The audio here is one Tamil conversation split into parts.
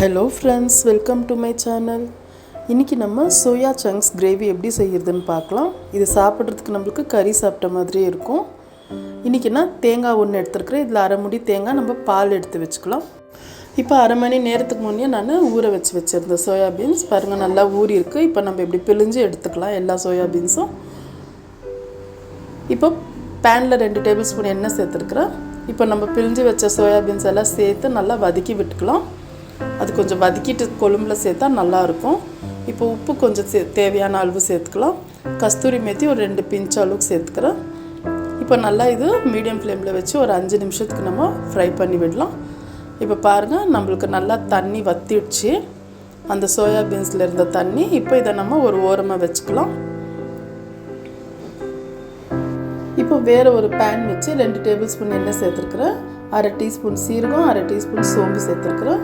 Hello friends welcome to my channel இன்றைக்கி நம்ம சோயா சங்க்ஸ் கிரேவி எப்படி செய்கிறதுன்னு பார்க்கலாம். இது சாப்பிட்றதுக்கு நம்மளுக்கு கறி சாப்பிட்ட மாதிரியே இருக்கும். இன்றைக்கி நான் தேங்காய் ஒன்று எடுத்துருக்குறேன். இதில் அரை முடி தேங்காய் நம்ம பால் எடுத்து வச்சுக்கலாம். இப்போ அரை மணி நேரத்துக்கு முன்னே நான் ஊற வச்சு வச்சுருந்தேன் சோயாபீன்ஸ் பாருங்கள் நல்லா ஊறி இருக்குது இப்போ நம்ம இப்படி பிழிஞ்சு எடுத்துக்கலாம் எல்லா சோயாபீன்ஸும் இப்போ பேனில் ரெண்டு டேபிள் ஸ்பூன் எண்ணெய் சேர்த்துருக்குறேன். இப்போ நம்ம பிழிஞ்சு வச்ச சோயாபீன்ஸ் எல்லாம் சேர்த்து நல்லா வதக்கி விட்டுக்கலாம். அது கொஞ்சம் வதக்கிட்டு கொழும்பில் சேர்த்தா நல்லாயிருக்கும். இப்போ உப்பு கொஞ்சம் சே தேவையான அளவு சேர்த்துக்கலாம். கஸ்தூரி மேத்தி ஒரு ரெண்டு பிஞ்ச் அளவுக்கு சேர்த்துக்கிறேன். இப்போ நல்லா இது மீடியம் ஃப்ளேமில் வச்சு ஒரு அஞ்சு நிமிஷத்துக்கு நம்ம ஃப்ரை பண்ணி விடலாம். இப்போ பாருங்கள் நம்மளுக்கு நல்லா தண்ணி வத்திடுச்சு. அந்த சோயாபீன்ஸில் இருந்த தண்ணி இப்போ இதை நம்ம ஒரு ஓரமாக வச்சுக்கலாம். இப்போ வேறு ஒரு பேன் வச்சு ரெண்டு டேபிள் ஸ்பூன் எண்ணெய் சேர்த்துருக்குறேன். அரை டீஸ்பூன் சீரகம் அரை டீஸ்பூன் சோம்பு சேர்த்துருக்குறேன்.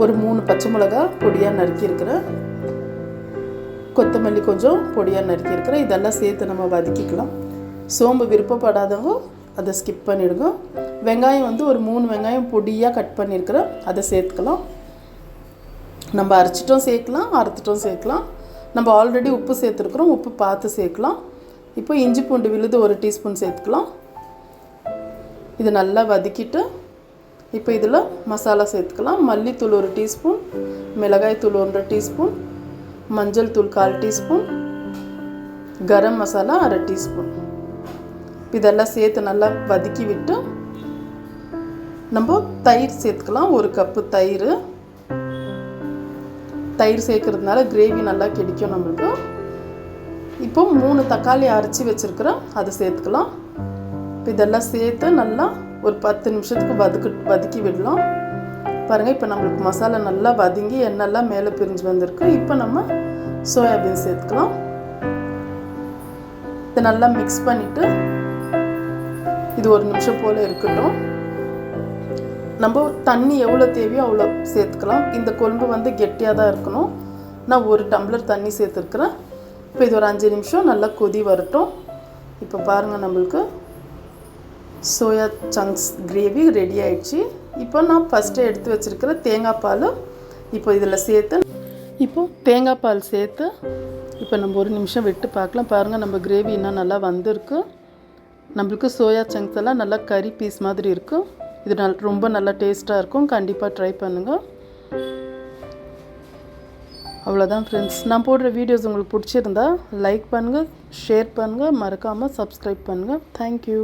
ஒரு மூணு பச்சை மிளகா பொடியாக நறுக்கியிருக்கிறேன் கொத்தமல்லி கொஞ்சம் பொடியாக நறுக்கியிருக்கிறேன் இதெல்லாம் சேர்த்து நம்ம வதக்கிக்கலாம். சோம்பு விருப்பப்படாதவங்க அதை ஸ்கிப் பண்ணிவிடுங்க வெங்காயம் வந்து ஒரு மூணு வெங்காயம் பொடியாக கட் பண்ணியிருக்கிறேன் அதை சேர்த்துக்கலாம். நம்ம அரைச்சிட்டும் சேர்க்கலாம் அறுத்துட்டோம் சேர்க்கலாம். நம்ம ஆல்ரெடி உப்பு சேர்த்துருக்குறோம் உப்பு பார்த்து சேர்க்கலாம். இப்போ இஞ்சி பூண்டு விழுது ஒரு டீஸ்பூன் சேர்த்துக்கலாம். இது நல்லா வதக்கிட்டு இப்போ இதில் மசாலா சேர்த்துக்கலாம். மல்லித்தூள் ஒரு டீஸ்பூன் மிளகாய் தூள் ஒன்றரை டீஸ்பூன் மஞ்சள் தூள் கால் டீஸ்பூன் கரம் மசாலா அரை டீஸ்பூன். இதெல்லாம் சேர்த்து நல்லா வதக்கி விட்டு நம்ம தயிர் சேர்த்துக்கலாம். ஒரு கப்பு தயிர். தயிர் சேர்க்கறதுனால கிரேவி நல்லா கிடைக்கும் நம்மளுக்கு. இப்போ மூணு தக்காளி அரைச்சி வச்சுருக்குறோம். அதை சேர்த்துக்கலாம். இப்போ இதெல்லாம் சேர்த்து நல்லா ஒரு பத்து நிமிஷத்துக்கு வதக்கு வதக்கி விடலாம். பாருங்கள் இப்போ நம்மளுக்கு மசாலா நல்லா வதங்கி எண்ணெல்லாம் மேலே பிரிஞ்சு வந்திருக்கு. இப்போ நம்ம சோயாபீன் சேர்த்துக்கலாம். இதை நல்லா மிக்ஸ் பண்ணிவிட்டு இது ஒரு நிமிஷம் போல் இருக்கட்டும். நம்ம தண்ணி எவ்வளோ தேவையோ அவ்வளோ சேர்த்துக்கலாம். இந்த கொழும்பு வந்து கெட்டியாக தான் இருக்கணும். நான் ஒரு டம்ளர் தண்ணி சேர்த்துருக்குறேன். இப்போ இது ஒரு அஞ்சு நிமிஷம் நல்லா கொதி வரட்டும். இப்போ பாருங்கள் நம்மளுக்கு சோயா சங்க்ஸ் கிரேவி ரெடி ஆயிடுச்சு. இப்போ நான் ஃபஸ்ட்டு எடுத்து வச்சுருக்கிற தேங்காய் பால் இப்போ இதில் சேர்த்து இப்போ தேங்காய் பால் சேர்த்து இப்போ நம்ம ஒரு நிமிஷம் விட்டு பார்க்கலாம். பாருங்கள் நம்ம கிரேவி இன்னும் நல்லா வந்திருக்கு. நம்மளுக்கு சோயா சங்க்ஸ் எல்லாம் நல்லா கறி பீஸ் மாதிரி இருக்கும் இது நல் ரொம்ப நல்லா டேஸ்ட்டாக இருக்கும். கண்டிப்பாக ட்ரை பண்ணுங்கள் அவ்வளோதான் ஃப்ரெண்ட்ஸ் நான் போடுற வீடியோஸ் உங்களுக்கு பிடிச்சிருந்தா லைக் பண்ணுங்கள் ஷேர் பண்ணுங்கள் மறக்காமல் சப்ஸ்கிரைப் பண்ணுங்கள் தேங்க்யூ